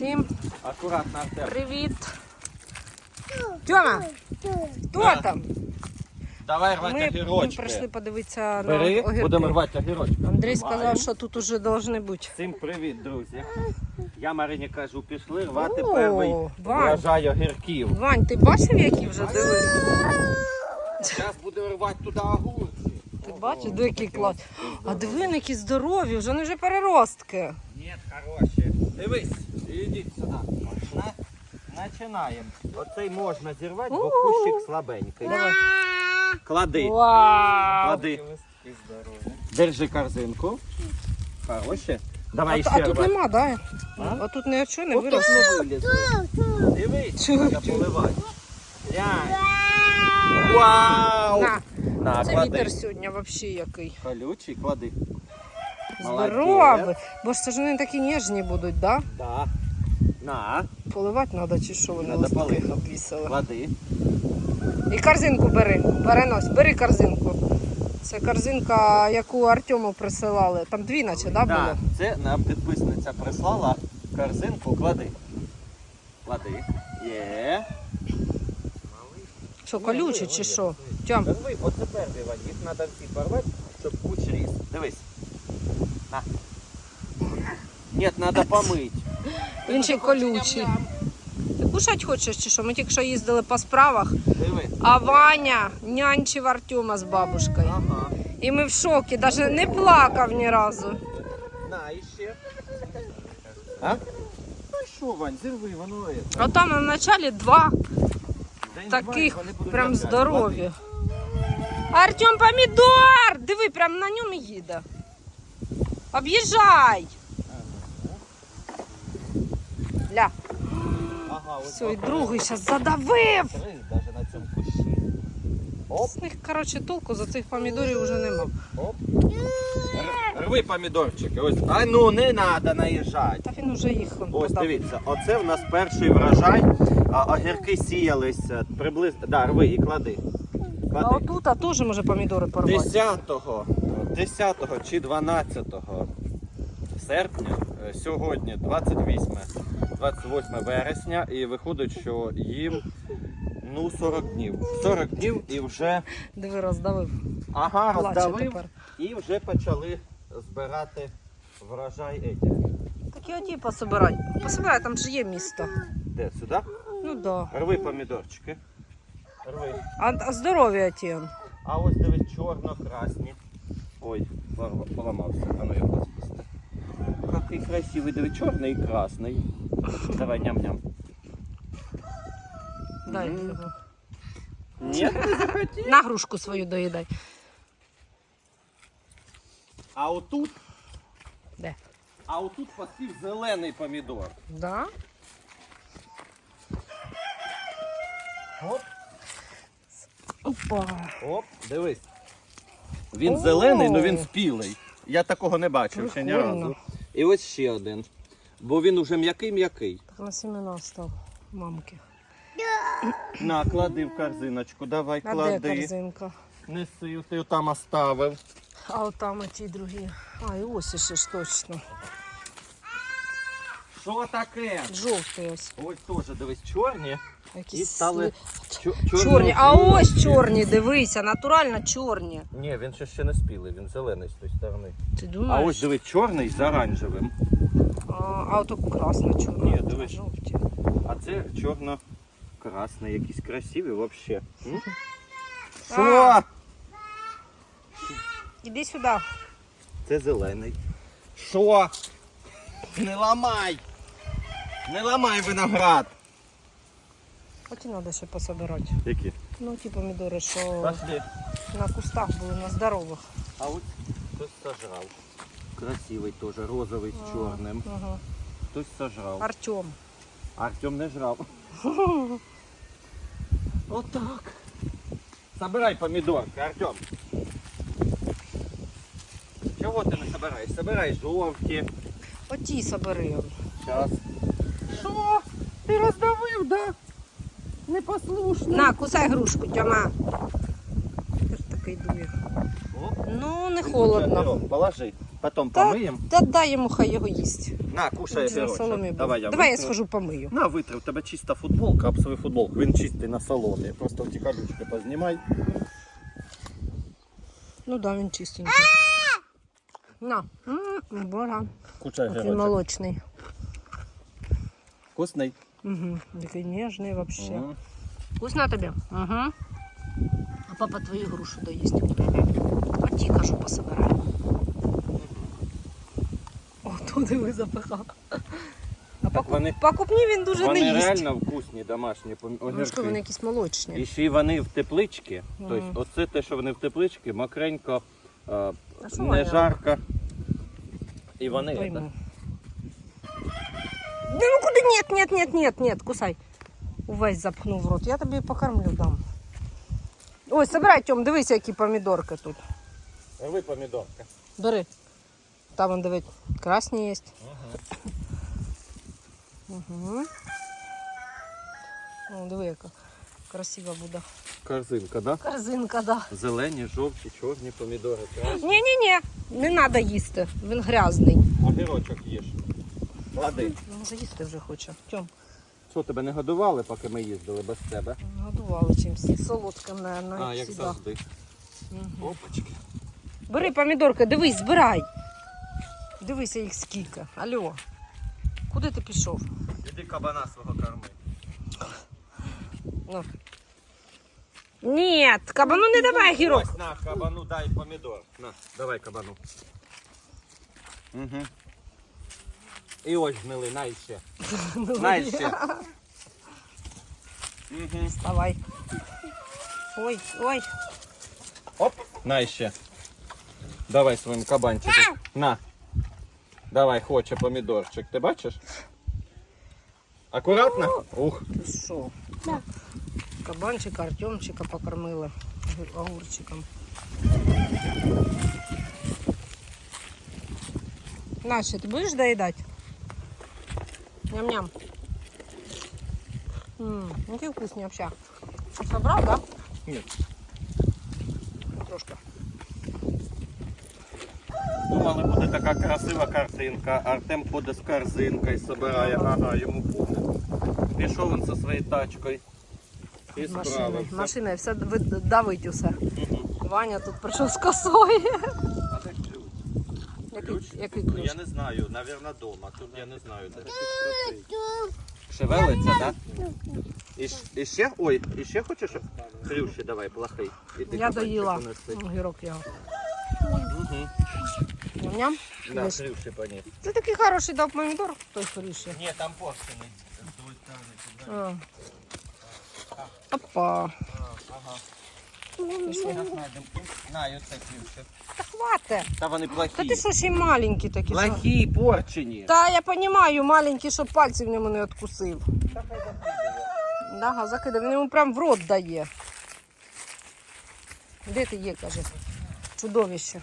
Всім Акуратно, Артем. привіт. Тьома, хто там? Давай рвати Ми, ми огірочки. прийшли подивитися Бери, на огірки. будемо рвати огірочки. Андрій сказав, що тут уже повинні бути. Всім привіт, друзі. Я Марині кажу, пішли рвати О, перший Вань. врожай огірків. Вань, ти бачив, які вже диви? Зараз будемо рвати туди огурці. Ти бачиш, де який клас. А диви, які здорові, вже вони вже переростки. Ні, хороші. Дивись, ідіть сюди. На- Починаємо. Оцей можна зірвати, бо кущик слабенький. Давай. Клади. Клади. Держи корзинку. Хороше. А, Давай а ще тут рвати. нема, да? А? А тут нічого не ж виросло. не вилізло. Дивись, треба поливати. Глянь. Вау! На, На, це клади. вітер сьогодні взагалі який. Колючий, клади. Здоровий. Бо ж це ж вони такі ніжні будуть, да? Да. На, Поливати треба чи що вони таких обвісили. клади. І корзинку бери, перенось, бери корзинку. Це корзинка, яку Артему присилали. Там дві наче, да, було? Так, це нам підписниця прислала корзинку, клади. Клади. Є. Що, колючі чи що? Тьом, оце перший. Їх треба всі порвати, щоб куч ріс. Дивись. На. Ні, треба помити. він ще й колючий. Ти кушать хочеш чи що? Ми тільки що їздили по справах, Диви. а Ваня нянчив Артема з бабушкою. Ага. І ми в шокі, навіть не плакав ні разу. На, іще. А? Ну що, Вань, зірви, воно є. А там на началі два День таких прям здорові. Артем помідор! Диви, прям на ньому їде. Об'їжджай! Ля, Ага, ось все, і другий зараз задавив. Три навіть на цьому кущі. Оп, З них, коротше, толку за цих помідорів вже нема. оп. Рви помідорчики. Ось. А ну не треба наїжджати. Та він уже їх он Ось подав. дивіться, оце в нас перший врожай. А, огірки сіялися приблизно. Да, рви і клади. А Клади. отут а теж може помідори порвати. 10, 10 чи 12 серпня, е, сьогодні 28, 28 вересня, і виходить, що їм ну 40 днів. 40 днів і вже Диви, роздавив. ага, роздавив тепер. і вже почали збирати врожай етіх. Так і оті пособирай. Пособирай, там ж є місто. Де сюди? Ну да. Рви помідорчики. Рви. А, здорові оті. он. А ось дивись, чорно-красні. Ой, поламався. А ну його спусти. Який красивий, диви, чорний і красний. Давай ням-ням. Дай М. йому. Ні, не захотів. На грушку свою доїдай. А отут, Де? а отут пасів зелений помідор. Да? Оп, Опа. оп, дивись. Він О! зелений, але він спілий. Я такого не бачив ще ні Прикольно. разу. І ось ще один. Бо він уже м'який-м'який. Так на сімена став мамки. На, клади в корзиночку, давай, А де клади. корзинка? Неси, ти там оставив. А от там ті другі. А, і ось ще ж точно. Що таке? Жовтий ось. Ось теж дивись, чорні. І стали сли- чо- чорні. А ось чорні, дивися, натурально чорні. Ні, він ще ще не спілий, він зелений з тої сторони. Ти А ось дивись, чорний з оранжевим. А, а от красна чорна. Ні, дивись. Жовті. А це чорно-красний, якісь красиві взагалі. Що? Іди сюди. Це зелений. Що? Не ламай! Не ламай виноград! Оті треба ще пособирати. Які? Ну, ті помідори, що Пошли. на кустах були, на здорових. А от хтось сожрав. Красивий теж, розовий з чорним. Ага. Хтось сожрав. Артем. Артем не жрав. Отак. Собирай помідорки, Артем. Чого ти не собираєш? Собирай жовті. Оті собери. Зараз. Що? Ти роздавив, да? Непослушний. На, кусай грушку, Тьома. Ти ж такий дує. Ну, не холодно. Положи. Потім Та, помиємо. та дай йому хай його їсть. На, кушай на був. Давай я Давай я витру. схожу помию. На, витри, у тебе чиста футболка, об свою футболку. Він чистий на соломі. Просто ті колючки познімай. Ну да, він чистенький. На. М, Бора. Кушай От він молочний. Вкусний. Угу. Такий ніжний вообще. Мгм. Вкусно тобі? Угу. А папа твої груші доїсть. А ті, кажу, пособирай. О, туди ви запихав. А Так вони- покупні він дуже Вони не їсть. реально вкусні домашні пом- Ну що, вони якісь молочні. І ще й вони в тепличці. Мгм. Тобто, оце те, що вони в тепличці, мокренько, е, А що не вони жарко. І вони. Пойму. Да ну куди? Нет, нет, нет, нет, нет, кусай. Увесь запхнув в рот. Я тобі покормлю дам. Ой, собирай, Тьом, дивись, які помідорки тут. Рви помідорка. Бери. Там, он, дивись, красні є. Угу. О, диви, яка красива буде. Корзинка, да? Корзинка, да. Зелені, жовті, чорні помідори. Ні-ні-ні, не треба їсти. Він грязний. Огірочок їж. Клади. Може їсти вже хоче. Тьом, Що, тебе не годували, поки ми їздили без тебе? годували чимось. Солодким, мабуть, А, як всегда. завжди. Мгм. Опачки. Бери помідорки, дивись, збирай. Дивися їх скільки. Алло. Куди ти пішов? Іди кабана свого корми. Ну. Ні, кабану не давай гірок. Ось на кабану дай помідор. На, давай кабану. Угу. І ось гнили, на ще. На ще. Угу. Давай. Ой, ой. Оп, на ще. Давай своїм кабанчиком. На. Давай, хоче помідорчик. Ти бачиш? Акуратно? Ух. Ти що? Кабанчика, Артемчика покормили огур- огурчиком. Настя, ти будеш доїдати? Ням-ням. Ммм, який вкусний вообще. Собрав, да? Ні. Трошки. Думали, буде така красива картинка. Артем ходить з корзинкою, збирає, ага, йому буде. Пішов він зі своєю тачкою. І Машиною. справився. Машиною все ви- давить усе. Мгм. Ваня тут прийшов з косою. Який, який Ну, ключ? Я не знаю, навірно, дома. Тут я не знаю, де. Шевелиться, так? І, щ- і ще? Ой, і ще хочеш? Хрющі давай, плохий. Іди Я кабанчик доїла. понеси. Огірок його. Мгм. Ням-ням. Да, Єш. хрющі поніс. Це такий хороший дав помідор, той хоріший. Ні, там порчений. А. Опа. Ага. Пішли. На, і оце хрющі. Та хвате. Та вони Та ти що ще й маленькі такі? що? Плохі, порчені. Та я розумію, маленький, щоб пальці в ньому не відкусив. Да, закидав, він йому прям в рот дає. Де ти є, каже? Чудовище.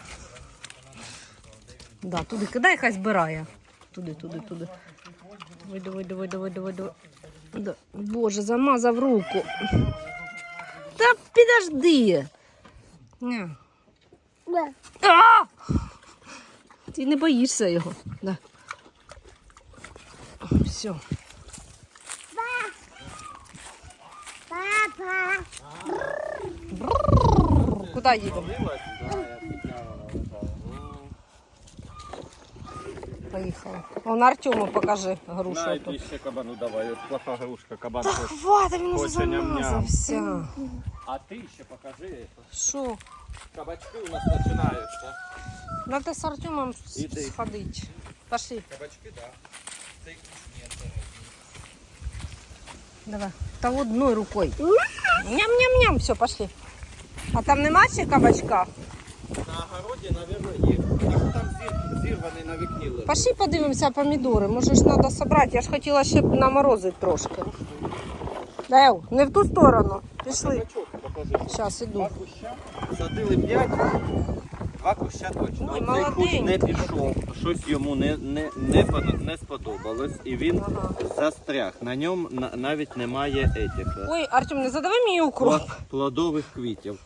Да, туди кидай, хай збирає. Туди, туди, туди. Давай, давай, давай, давай, давай, давай. Да. Боже, замазав руку. Та підожди. Ня. А! Ти не боїшся його. Да. Все. Куда їдемо? Поїхали. Вон Артему покажи грушу. На, і ще кабану давай. От плоха грушка, кабан. Та хватить, він уже Хоче ням-ням. замазався. А ти ще покажи. Що? Кабачки у нас починаються. Надо з Артемом Іди. сходити. Пошли. Кабачки, так. Да. Давай. Та одною рукою. Ням-ням-ням. Все, пошли. А там нема ще кабачка? На огороді, мабуть, є. Так там зір, зірваний на вікні лежить. Пошли подивимося помідори. Може ж треба зібрати. Я ж хотіла ще наморозити трошки. Дев, не в ту сторону. Пішли. Зараз іду. Два куща. Садили п'ять. Два куща точно. Ой, кущ не пішов. Щось йому не, не, не, не сподобалось. І він Ага. застряг. На ньому на- навіть немає етих. Ой, Артем, не задавай мені укроп. Плодових квітів.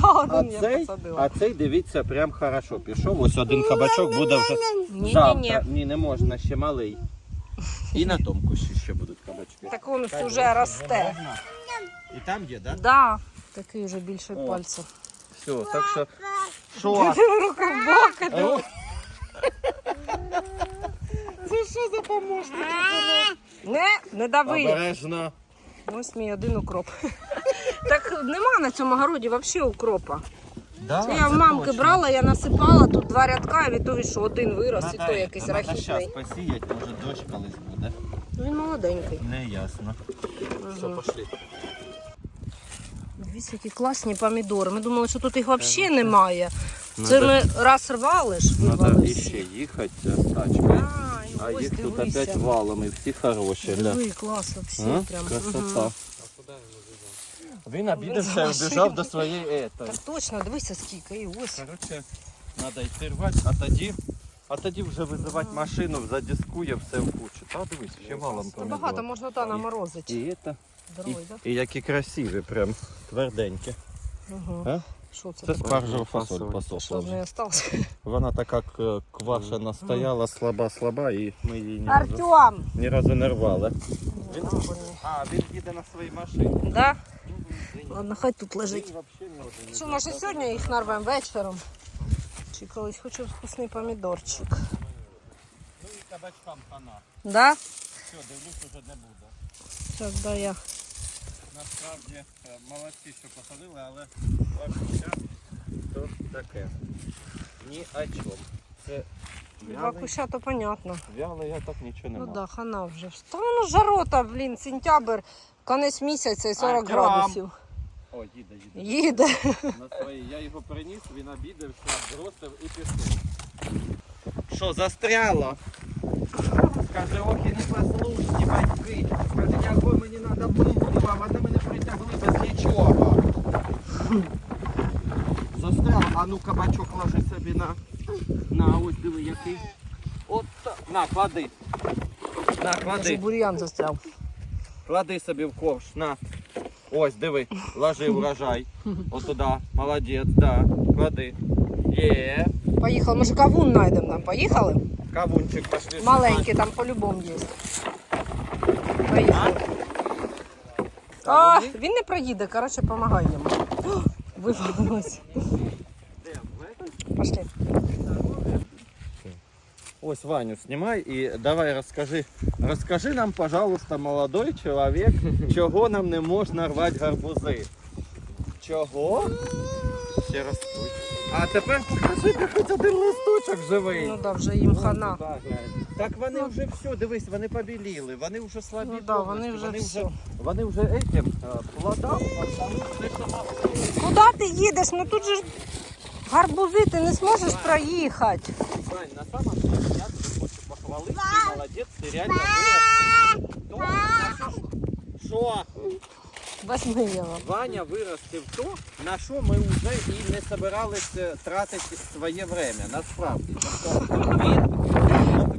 Да, А один я цей, посадила. а цей, дивіться, прям хорошо пішов. Ось один кабачок буде вже Ні-ні-ні. завтра. Ні, не можна, ще малий. І на тому кущі ще будуть кабачки. Так він вже росте. І там є, так? Да. Такий вже більше О. пальця. Все, так що. Що? Рука в бок. іде. О! Це що за помощник? Не, не дави. Обережно. Ось мій один укроп. Так нема на цьому городі взагалі укропа. Да, я в мамки брала, я насипала тут два рядка, і від того, що один вирос, і то якийсь рахітний. Зараз посіять, може дощ колись буде. Він молоденький. Не ясно. Все, пошли. Дивіться, які класні помідори. Ми думали, що тут їх взагалі немає. Ну, Це ми раз рвали ж, Треба вивали іще їхати з тачкою. А, і А ось їх тут дивися. опять валом і всі хороші. Диви, клас А? прям. Красота. Він обідався і біжав до своєї етої. Так точно, дивися скільки, і ось. Коротше, треба йти рвати, а тоді, а тоді вже визивати машину, задискує все в кучу. Та дивись, ще валом Та багато можна та наморозити. І, це, і, Здоровий, так? і які красиві, прям тверденькі. Угу. А? Це Це спаржева фасоль посохла. вже. Вона така квашена стояла, слаба-слаба, і ми її ні разу, ні разу не рвали. Він... А, він їде на своїй машині. Да? Ладно, хай тут лежить. Що, може сьогодні їх нарвемо вечором? Чи колись хочу вкусний помідорчик. Ну і кабачкам хана. Да? Все, дивлюсь, уже не буде. Зараз да я. Насправді е, молодці, що посадили, але вакуся то таке. Ні о чому. Це Два куща, то понятно. вялий я так нічого не Ну мав. да, хана вже. Та воно жарота, блін, сентябрь, конець місяця і 40 Артем! градусів. О, їде, їде. Їде. На свої. Я його приніс, він обідався, бросив і пішов. Що, застряло? Каже, ох і непослушні батьки. Каже, якою мені треба вам, а ти мене притягли без нічого. Застрял, а ну кабачок ложи собі на. На, ось диви який. От так. На, клади. На, клади. бур'ян застряв. Клади собі в ковш, на. Ось, диви, ложи урожай. От туди. Молодець, да. Клади. Є. Поїхали, може кавун знайдемо там. Поїхали? Кавунчик пошли. Маленький там по-любому є. Поїхали. А, він не проїде, коротше, помагай йому. Вивалилось. Пошли. Ось Ваню знімай і давай розкажи. Розкажи нам, пожалуйста, молодой чоловік, чого нам не можна рвати гарбузи. Чого? Ще раз. А тепер покажи, де хоч один листочок живий. Ну да, вже їм хана. Вон туди глянь. Так вони вже все, дивись, вони побіліли, вони вже слабі. Ну да, вони повністю, вже вони вже, вони вже этим е, плодам. Куди ти їдеш? Ну тут же ж гарбузи, ти не зможеш проїхати. Вань, на самом деле я похвалити, ти молодець, ти реально на що-? Возьми. Ваня виростив то, на що ми вже і не собиралися тратити своє время, насправді. Тобто він,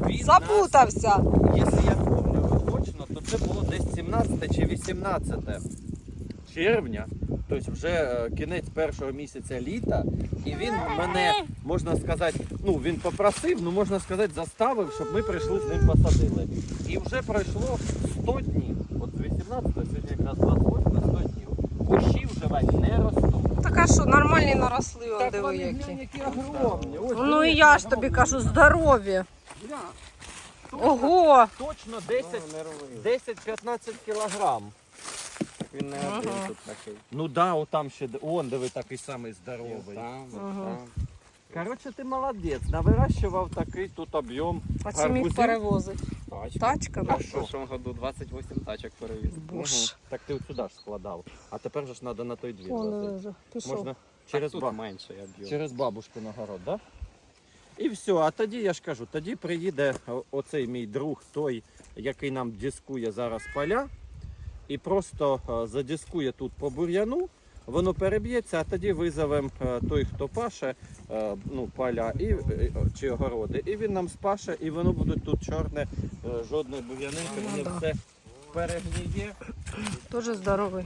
він нас Запутався. Якщо я пам'ятаю точно, то це було десь 17 чи 18 червня, тобто вже е, кінець першого місяця літа, і він мене, можна сказати, ну він попросив, ну можна сказати, заставив, щоб ми прийшли з ним посадили. І вже пройшло 100 днів. От з 18 сьогодні якраз 28 100 днів. Кущі вже не ростуть. Так а що, нормальні наросли, он Так диви вони які. які огромні. Ось, Ну і я ж тобі кажу, здорові. Ого! Точно 10-15 кілограм. Він не Ага. один тут такий. Ну да, отам ще де- он диви такий самий здоровий. Там, Ага. там. Коротше, ти молодець, навирощував такий тут об'єм. А це міг Гарбузів? перевозить. Тачка. Тачками? А в прошлому году 28 тачок перевіз. Боже. Так ти от сюди ж складав. А тепер же ж треба на той двір Он возити. вже пішов. Можна Через через, тут ба... менше я б'ю. через бабушку на город, да? І все, а тоді я ж кажу, тоді приїде о- оцей мій друг, той, який нам дискує зараз поля, і просто е, задискує тут по бур'яну, воно переб'ється, а тоді визовемо е, той, хто паше е, ну, поля і, чи огороди. І він нам спаше, і воно буде тут чорне, е, жодної бур'янинки, Ну, воно да. все перегніє. Дуже здоровий.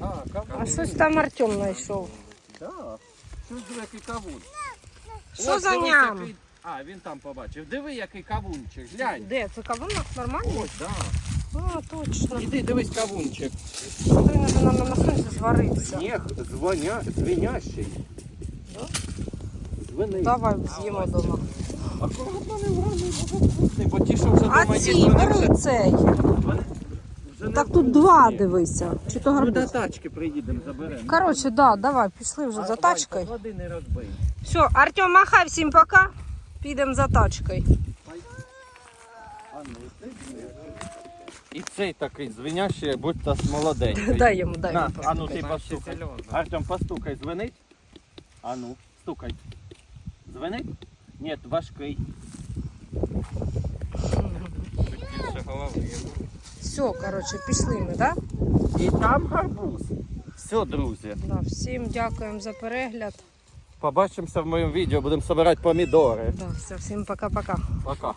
А. А щось там Артем знайшов. Да. Що який кавун? Що за ням? А, він там побачив. Диви, який кавунчик. Глянь. Де? Це кавун нормальний? Ось, да. А, точно. Іди, дивись кавунчик. Вже нам на сонці зварився. Сніг звоня... звінящий. Да? Давай з'їмо вдома. Акуратно не вгадуй, може вкусний, бо ті, що вже А дома є, ці, вони бери вже, цей. вже не Так тут вкусні. два дивися. Чи то Ну, до гарбуз? тачки приїдемо, заберемо. Коротше, да, давай, пішли вже А, за тачкою. поклади, не розбий. Все, Артем, махай всім пока. Підемо за тачкою. І цей такий звенящий, будь то молоденький. Дай йому, дай На, йому. а ну ти постукай. Артем, постукай, звенить? А ну, стукай. Звенить? Ні, важкий. Більше голови. Все, коротше, пішли ми, так? Да? І там гарбуз. Все, друзі. Да, всім дякуємо за перегляд. Побачимося в моєму відео, будемо збирати помідори. Да, все, всім пока-пока. Пока.